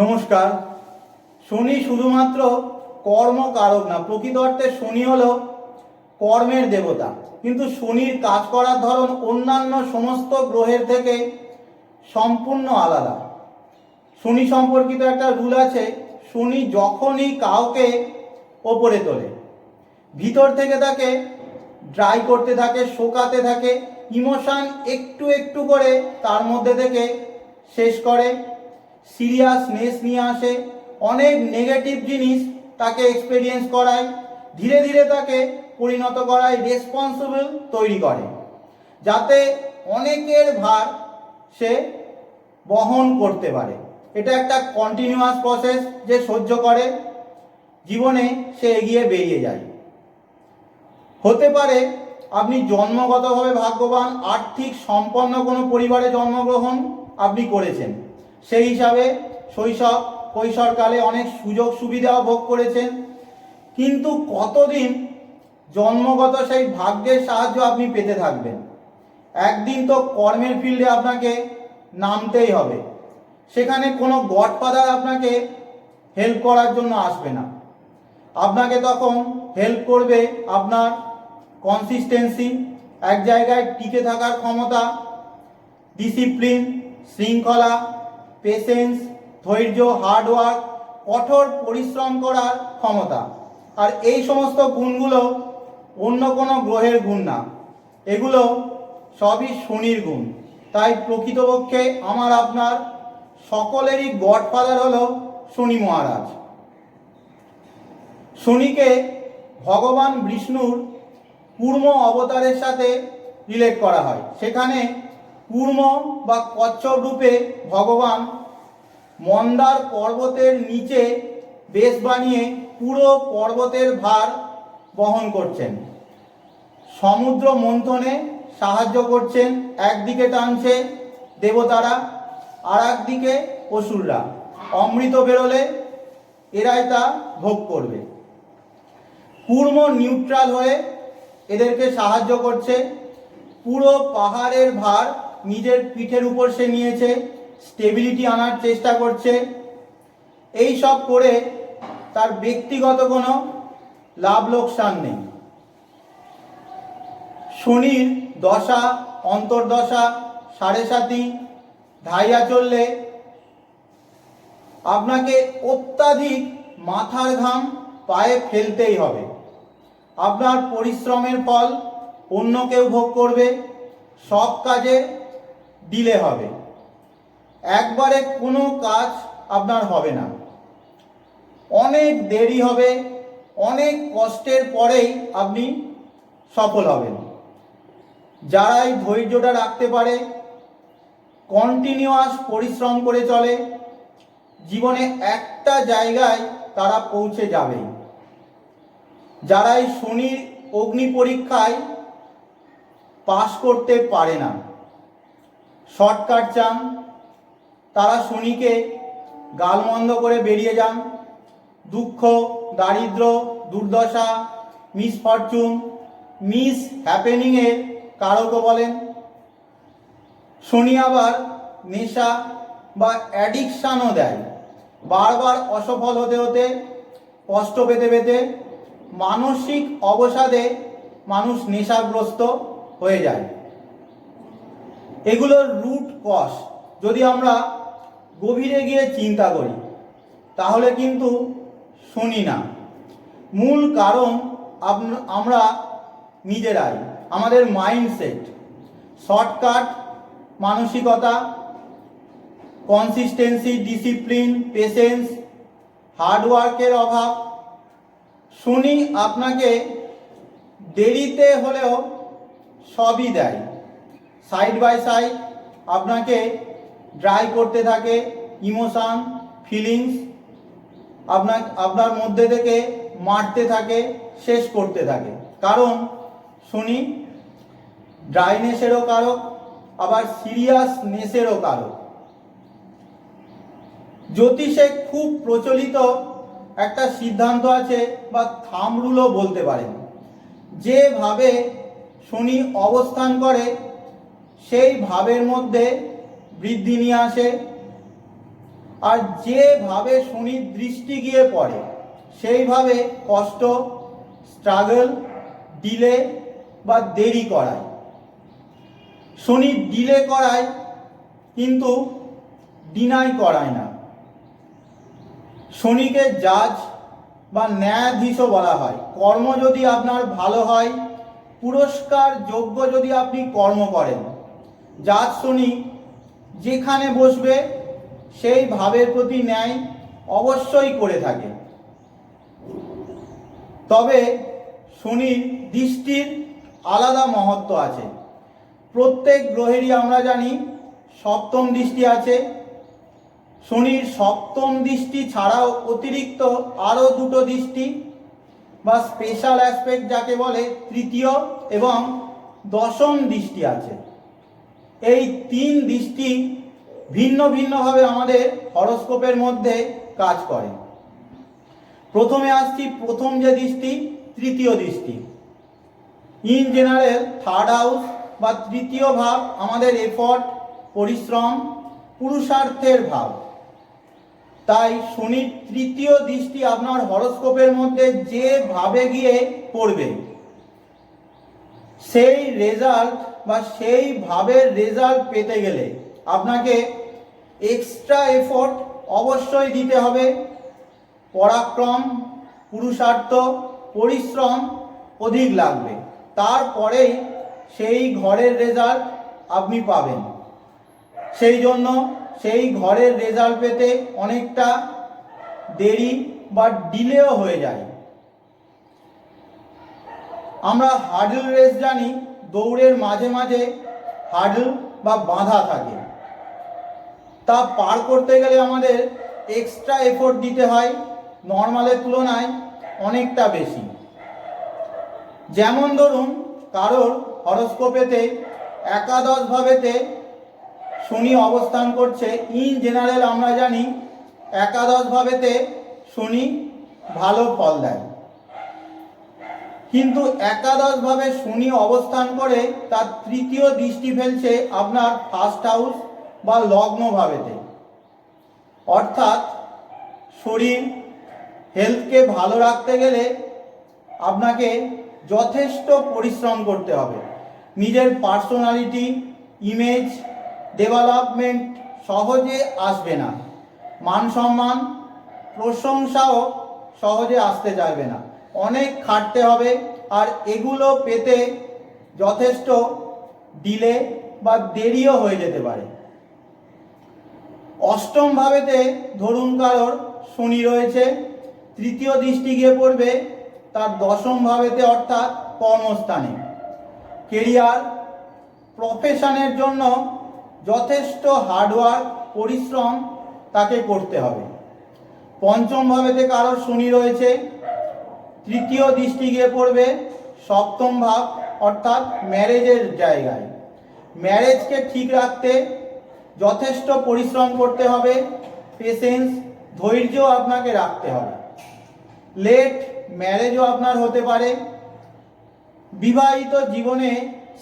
নমস্কার। শনি শুধুমাত্র কর্মকারক না, প্রকৃত অর্থে শনি হলো কর্মের দেবতা। কিন্তু শনির কাজ করার ধরন অন্যান্য সমস্ত গ্রহের থেকে সম্পূর্ণ আলাদা। শনি সম্পর্কিত একটা রুল আছে, শনি যখনই কাউকে ওপরে তোলে, ভিতর থেকে তাকে ড্রাই করতে থাকে, শোকাতে থাকে ইমোশন একটু একটু করে তার মধ্যে থেকে শেষ করে। সিরিয়াসনেস নিয়ে আসে, অনেক নেগেটিভ জিনিস তাকে এক্সপেরিয়েন্স করায়, ধীরে ধীরে তাকে পরিণত করায় রেসপন্সিবল তৈরি করে। যাতে অনেকের ভার সে বহন করতে পারে। এটা একটা কন্টিনিউয়াস প্রসেস যে সহ্য করে, জীবনে সে এগিয়ে বেরিয়ে যায়। হতে পারে আপনি জন্মগতভাবে ভাগ্যবান, আর্থিক সম্পন্ন কোনো পরিবারে জন্মগ্রহণ আপনি করেছেন। সেই হিসাবে শৈশব, কৈশোরকালে অনেক সুযোগ সুবিধাও ভোগ করেছেন। কিন্তু কতদিন জন্মগত সেই ভাগ্যের সাহায্য আপনি পেতে থাকবেন? একদিন তো কর্মের ফিল্ডে আপনাকে নামতেই হবে। সেখানে কোনো গডফাদার আপনাকে হেল্প করার জন্য আসবে না। আপনাকে তখন হেল্প করবে আপনার কনসিস্টেন্সি এক জায়গায় টিকে থাকার ক্ষমতা ডিসিপ্লিন শৃঙ্খলা পেশেন্স ধৈর্য হার্ডওয়ার্ক কঠোর পরিশ্রম করার ক্ষমতা। আর এই সমস্ত গুণগুলো অন্য কোনো গ্রহের গুণ না। এগুলো সবই শনির গুণ। তাই প্রকৃতপক্ষে আমার, আপনার সকলেরই গডফাদার হলো শনি মহারাজ। শনিকে ভগবান বিষ্ণুর কূর্ম অবতারের সাথে রিলেট করা হয়। সেখানে কূর্ম বা কচ্ছপ রূপে ভগবান মন্দার পর্বতের নিচে বেশ বানিয়ে পুরো পর্বতের ভার বহন করছেন। সমুদ্র মন্থনে সাহায্য করছেন একদিকে টানছে দেবতারা আর একদিকে অসুররা। অমৃত বেরোলে এরাই তা ভোগ করবে। কূর্ম নিউট্রাল হয়ে এদেরকে সাহায্য করছে। পুরো পাহাড়ের ভার নিজের পিঠের উপর সে নিয়েছে স্টেবিলিটি আনার চেষ্টা করছে। এই সব করে তার ব্যক্তিগত কোনো লাভ লোকসান নেই। শনির দশা, অন্তর্দশা, সাড়ে সাতি, ধাইয়া চললে আপনাকে অত্যাধিক মাথার ঘাম পায়ে ফেলতেই হবে। আপনার পরিশ্রমের ফল অন্য কেউ ভোগ করবে সব কাজে ডিলে হবে। একবারে কোনো কাজ আপনার হবে না। অনেক দেরি হবে, অনেক কষ্টের পরেই আপনি সফল হবেন। যারা এই ধৈর্যটা রাখতে পারে কন্টিনিউয়াস পরিশ্রম করে চলে, জীবনে একটা জায়গায় তারা পৌঁছে যাবেই যারা এই শনির অগ্নি পরীক্ষায় পাশ করতে পারে না। শর্টকাট চান, তারা শনিকে গালমন্দ করে বেরিয়ে যান। দুঃখ, দারিদ্র, দুর্দশা মিস মিসফরচুন, মিস হ্যাপেনিংয়ের কারকও বলেন। শনি আবার নেশা বা অ্যাডিকশানও দেয়। বারবার অসফল হতে হতে, কষ্ট পেতে পেতে মানসিক অবসাদে মানুষ নেশাগ্রস্ত হয়ে যায়। এগুলোর রুট কস যদি আমরা গভীরে গিয়ে চিন্তা করি, তাহলে কিন্তু শুনি না। মূল কারণ আমরা নিজেরাই, আমাদের মাইন্ডসেট শর্টকাট মানসিকতা কনসিস্টেন্সি ডিসিপ্লিন পেশেন্স হার্ডওয়ার্কের অভাব। শুনি আপনাকে দেরিতে হলেও সবই দেয়। সাইড বাই সাইড আপনাকে ড্রাই করতে থাকে ইমোশান ফিলিংস আপনার আপনার মধ্যে থেকে মারতে থাকে, শেষ করতে থাকে। কারণ, শুনি ড্রাইনেসেরও কারক, আবার সিরিয়াসনেসেরও কারক। জ্যোতিষে খুব প্রচলিত একটা সিদ্ধান্ত আছে, বা থাম রুলও বলতে পারেন। যেভাবে শনি অবস্থান করে সেই ভাবের মধ্যে বৃদ্ধি নিয়ে আসে। আর যেভাবে শনির দৃষ্টি গিয়ে পড়ে সেইভাবে কষ্ট স্ট্রাগল ডিলে বা দেরি করায়। শনি ডিলে করায়, কিন্তু ডিনাই করায় না। শনিকে জাজ বা ন্যায়াধীশও বলা হয়। কর্ম যদি আপনার ভালো হয়, পুরস্কার যোগ্য যদি আপনি কর্ম করেন জাজ শনি, যেখানে বসবে, সেই ভাবের প্রতি ন্যায় অবশ্যই করে থাকে। তবে শনির দৃষ্টির আলাদা মহত্ব আছে। প্রত্যেক গ্রহেরই আমরা জানি, সপ্তম দৃষ্টি আছে। শনির সপ্তম দৃষ্টি ছাড়াও অতিরিক্ত আরও দুটো দৃষ্টি বা স্পেশাল অ্যাসপেক্ট যাকে বলে তৃতীয় এবং দশম দৃষ্টি আছে। এই তিন দৃষ্টি ভিন্ন ভিন্নভাবে আমাদের হরস্কোপের মধ্যে কাজ করে। প্রথমে আসছি প্রথম যে দৃষ্টি, তৃতীয় দৃষ্টি। ইন জেনারেল থার্ড হাউস বা তৃতীয় ভাব আমাদের এফর্ট পরিশ্রম, পুরুষার্থের ভাব। তাই শনির তৃতীয় দৃষ্টি আপনার হরস্কোপের মধ্যে যে ভাবে গিয়ে পড়বে। সেই রেজাল্ট বা সেই ভাবের রেজাল্ট পেতে গেলে আপনাকে এক্সট্রা এফোর্ট অবশ্যই দিতে হবে। পরাক্রম, পুরুষার্থ, পরিশ্রম অধিক লাগবে। তারপরেই সেই ঘরের রেজাল্ট আপনি পাবেন। সেই জন্য সেই ঘরের রেজাল্ট পেতে অনেকটা দেরি বা ডিলেও হয়ে যায়। আমরা হার্ডল রেস জানি, দৌড়ের মাঝে মাঝে হার্ডল বা বাঁধা থাকে। তা পার করতে গেলে আমাদের এক্সট্রা এফোর্ট দিতে হয় নর্মালের তুলনায় অনেকটা বেশি। যেমন ধরুন, কারোর হরস্কোপেতে একাদশভাবেতে শনি অবস্থান করছে। ইন জেনারেল আমরা জানি, একাদশভাবেতে শনি ভালো ফল দেয়। কিন্তু একাদশ ভাবে শনি অবস্থান করে, তার তৃতীয় দৃষ্টি ফেলছে আপনার ফার্স্ট হাউস বা লগ্ন ভাবেতে অর্থাৎ শরীর হেলথকে ভালো রাখতে গেলে আপনাকে যথেষ্ট পরিশ্রম করতে হবে। নিজের পার্সোনালিটি ইমেজ ডেভেলপমেন্ট সহজে আসবে না। মান সম্মান, প্রশংসাও সহজে আসতে চাইবে না। অনেক খাটতে হবে আর এগুলো পেতে যথেষ্ট ডিলে বা দেরিও হয়ে যেতে পারে। অষ্টম ভাবেতে ধরুন কারোর শনি রয়েছে, তৃতীয় দৃষ্টি গিয়ে পড়বে তার দশম ভাবেতে অর্থাৎ কর্মস্থানে। কেরিয়ার, প্রফেশনের জন্য যথেষ্ট হার্ডওয়ার্ক, পরিশ্রম তাকে করতে হবে। পঞ্চম ভাবেতে কারোর শনি রয়েছে তৃতীয় দৃষ্টি গিয়ে পড়বে সপ্তম ভাব, অর্থাৎ ম্যারেজের জায়গায়। ম্যারেজকে ঠিক রাখতে যথেষ্ট পরিশ্রম করতে হবে পেশেন্স ধৈর্য আপনাকে রাখতে হবে। লেট ম্যারেজও আপনার হতে পারে। বিবাহিত জীবনে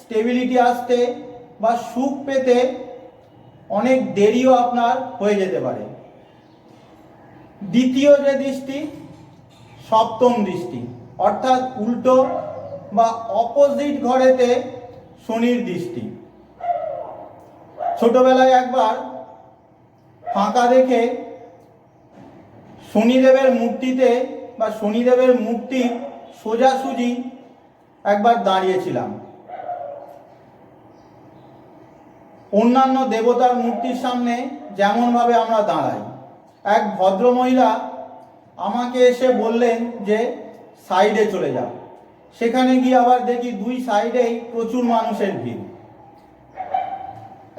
স্টেবিলিটি আসতে বা সুখ পেতে অনেক দেরিও আপনার হয়ে যেতে পারে। দ্বিতীয় যে দৃষ্টি সপ্তম দৃষ্টি। অর্থাৎ উল্টো বা অপোজিট ঘরেতে শনির দৃষ্টি। ছোটবেলায় একবার ফাঁকা দেখে শনিদেবের মূর্তিতে বা শনিদেবের মূর্তি সোজাসুজি একবার দাঁড়িয়েছিলাম। অন্যান্য দেবতার মূর্তির সামনে যেমনভাবে আমরা দাঁড়াই। এক ভদ্রমহিলা আমাকে এসে বললেন যে, সাইডে চলে যাও। সেখানে গিয়ে আবার দেখি দুই সাইডেই প্রচুর মানুষের ভিড়।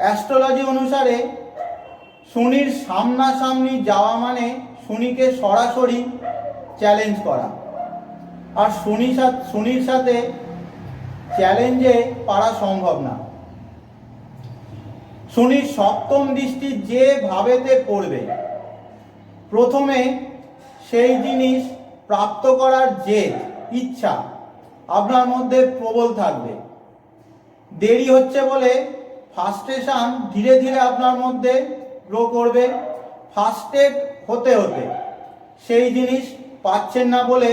অ্যাস্ট্রোলজি অনুসারে, শনির সামনাসামনি যাওয়া মানে শনিকে সরাসরি চ্যালেঞ্জ করা। আর শনি শনির সাথে চ্যালেঞ্জে পারা সম্ভব না। শনির সপ্তম দৃষ্টি যে ভাবেতে পড়বে, প্রথমে সেই জিনিস প্রাপ্ত করার জেদ ইচ্ছা আপনার মধ্যে প্রবল থাকবে। দেরি হচ্ছে বলে ফার্স্টেশন ধীরে ধীরে আপনার মধ্যে গ্রো করবে। ফার্স্টেড হতে হতে সেই জিনিস পাচ্ছেন না বলে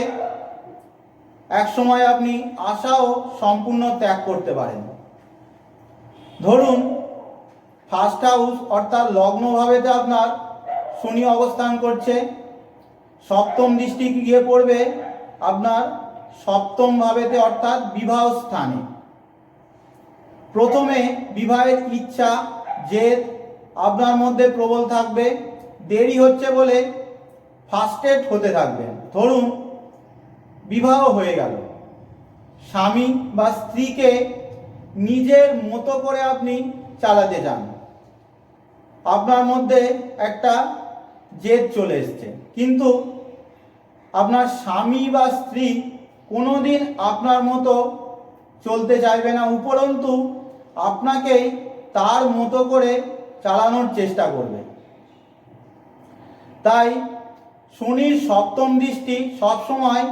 এক সময় আপনি আশাও সম্পূর্ণ ত্যাগ করতে পারেন। ধরুন ফার্স্ট হাউস অর্থাৎ লগ্নভাবেতে আপনার শনি অবস্থান করছে। সপ্তম দৃষ্টি গিয়ে পড়বে আপনার সপ্তম ভাবেতে অর্থাৎ বিবাহ স্থানে। প্রথমে বিবাহের ইচ্ছা, জেদ আপনার মধ্যে প্রবল থাকবে, দেরি হচ্ছে বলে ফার্স্টেড হতে থাকবে ধরুন, বিবাহ হয়ে গেল। স্বামী বা স্ত্রীকে নিজের মতো করে আপনি চালাতে যান আপনার মধ্যে একটা জেদ চলে এসছে। কিন্তু আপনার স্বামী বা স্ত্রী কোনোদিন আপনার মতো চলতে চাইবে না, উপরন্তু আপনাকেই তার মতো করে চালানোর চেষ্টা করবে। তাই শনির সপ্তম দৃষ্টি সবসময়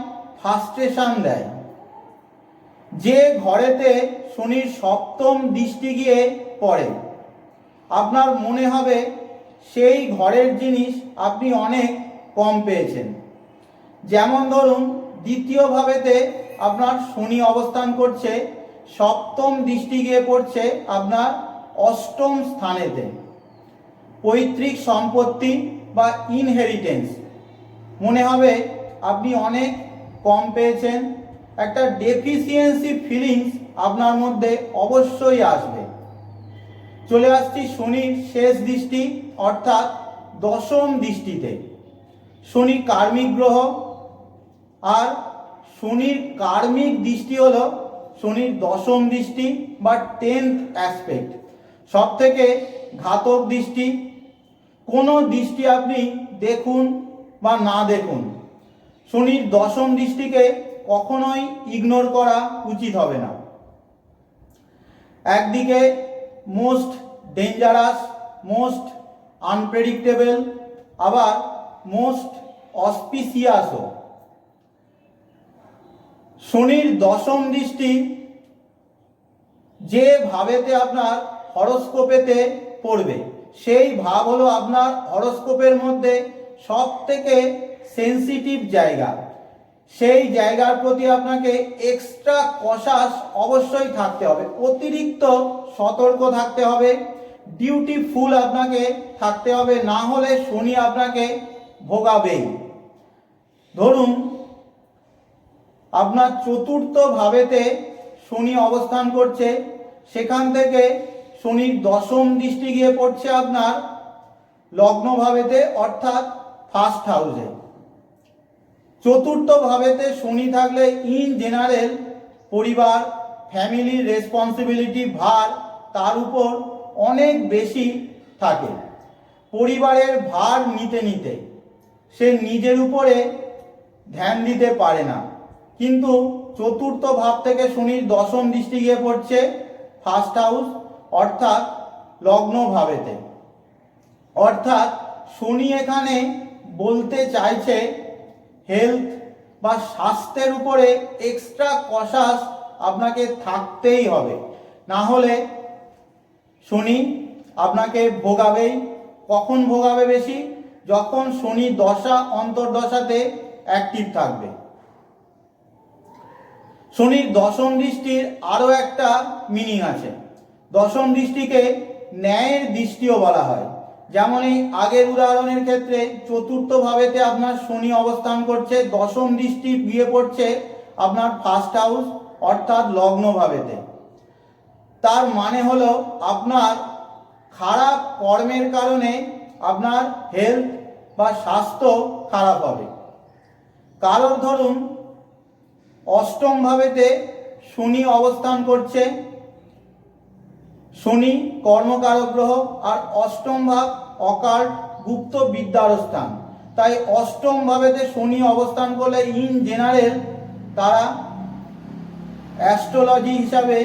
ফাস্ট্রেশন দেয়। যে ঘরেতে শনির সপ্তম দৃষ্টি গিয়ে পড়ে, আপনার মনে হবে সেই ঘরের জিনিস আপনি অনেক কম পেয়েছেন। যেমন ধরুন দ্বিতীয় ভাবেতে আপনার শনি অবস্থান করছে, সপ্তম দৃষ্টি গিয়ে পড়ছে আপনার অষ্টম স্থানেতে। পৈতৃক সম্পত্তি বা ইনহেরিটেন্স মনে হবে, আপনি অনেক কম পেয়েছেন। একটা ডেফিসিয়েন্সি ফিলিংস আপনার মধ্যে অবশ্যই আসবে। চলে আসছি শনির শেষ দৃষ্টি, অর্থাৎ দশম দৃষ্টিতে। শনি কার্মিক গ্রহ, আর শনির কার্মিক দৃষ্টি হলো শনির দশম দৃষ্টি বা টেন্থ অ্যাসপেক্ট সব থেকে ঘাতক দৃষ্টি, কোনো দৃষ্টি আপনি দেখুন বা না দেখুন। শনির দশম দৃষ্টিকে কখনোই ইগনোর করা উচিত হবে না। একদিকে মোস্ট ডেঞ্জারাস মোস্ট আনপ্রেডিক্টেবল আবার মোস্ট অসপিসিয়াসও শনির দশম দৃষ্টি, যে ভাবেতে আপনার হরস্কোপেতে পড়বে, সেই ভাব হলো আপনার হরস্কোপের মধ্যে সব থেকে সেন্সিটিভ জায়গা। সেই জায়গার প্রতি আপনাকে এক্সট্রা কশাস অবশ্যই থাকতে হবে, অতিরিক্ত সতর্ক থাকতে হবে ডিউটিফুল আপনাকে থাকতে হবে, না হলে শনি আপনাকে ভোগাবেই ধরুন, আপনার চতুর্থ ভাবেতে শনি অবস্থান করছে, সেখান থেকে শনির দশম দৃষ্টি গিয়ে পড়ছে আপনার লগ্ন ভাবেতে, অর্থাৎ ফার্স্ট হাউসে চতুর্থ ভাবেতে শনি থাকলে ইন জেনারেল পরিবার ফ্যামিলির রেসপন্সিবিলিটি ভার তার উপর অনেক বেশি থাকে। পরিবারের ভার নিতে নিতে। সে নিজের উপরে ধ্যান দিতে পারে না। কিন্তু চতুর্থ ভাব থেকে শনির দশম দৃষ্টি গিয়ে পড়ছে ফার্স্ট হাউস অর্থাৎ লগ্ন ভাবেতে। অর্থাৎ শনি এখানে বলতে চাইছে হেলথ বা স্বাস্থ্যের উপরে এক্সট্রা কষাস আপনাকে থাকতেই হবে। না হলে শনি আপনাকে ভোগাবেই। কখন ভোগাবে বেশি? যখন শনি দশা, অন্তর্দশাতে অ্যাক্টিভ থাকবে। শনির দশম দৃষ্টির আরও একটা মিনিং আছে। দশম দৃষ্টিকে ন্যায়ের দৃষ্টিও বলা হয়। যেমন এই আগের উদাহরণের ক্ষেত্রে চতুর্থ ভাবেতে আপনার শনি অবস্থান করছে, দশম দৃষ্টি গিয়ে পড়ছে আপনার ফার্স্ট হাউস অর্থাৎ লগ্ন ভাবেতে তার মানে হলো আপনার খারাপ কর্মের কারণে আপনার হেলথ বা স্বাস্থ্য খারাপ হবে। কারোর ধরুন, অষ্টম ভাবেতে শনি অবস্থান করছে। শনি কর্মকারক গ্রহ আর অষ্টম ভাব অকাল্ট গুপ্ত বিদ্যার স্থান। তাই অষ্টম ভাবেতে শনি অবস্থান করলে ইন জেনারেল তারা অ্যাস্ট্রোলজি হিসাবে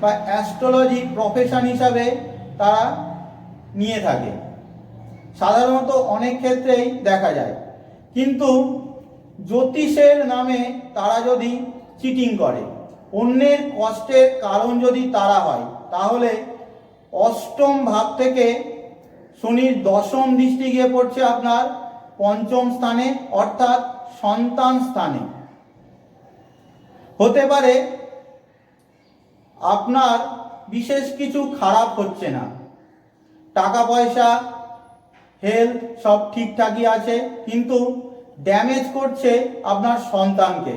বা অ্যাস্ট্রোলজি প্রফেশন হিসাবে তারা নিয়ে থাকে। সাধারণত অনেক ক্ষেত্রেই দেখা যায়। কিন্তু জ্যোতিষের নামে তারা যদি চিটিং করে, অন্যের কষ্টের কারণ যদি তারা হয়, তাহলে অষ্টম ভাব থেকে শনির দশম দৃষ্টি গিয়ে পড়ছে আপনার পঞ্চম স্থানে, অর্থাৎ সন্তান স্থানে। হতে পারে আপনার বিশেষ কিছু খারাপ হচ্ছে না। টাকা পয়সা হেলথ সব ঠিকঠাকই আছে, কিন্তু ড্যামেজ করছে আপনার সন্তানকে।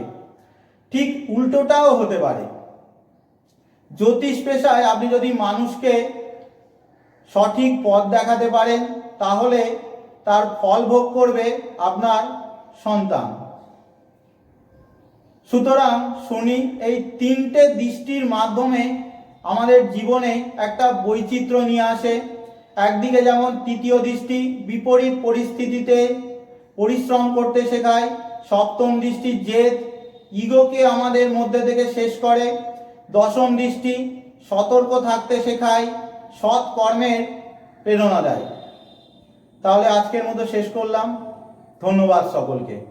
ঠিক উল্টোটাও হতে পারে। জ্যোতিষ পেশায় আপনি যদি মানুষকে সঠিক পথ দেখাতে পারেন, তাহলে তার ফল ভোগ করবে আপনার সন্তান। সুতরাং শনি এই তিনটে দৃষ্টির মাধ্যমে আমাদের জীবনে একটা বৈচিত্র্য নিয়ে আসে। একদিকে যেমন তৃতীয় দৃষ্টি বিপরীত পরিস্থিতিতে পরিশ্রম করতে শেখায়, সপ্তম দৃষ্টি জেদ, ইগোকে আমাদের মধ্যে থেকে শেষ করে, দশম দৃষ্টি সতর্ক থাকতে শেখায়, সৎ কর্মের প্রেরণা দেয়। তাহলে আজকের মতো শেষ করলাম। ধন্যবাদ সকলকে।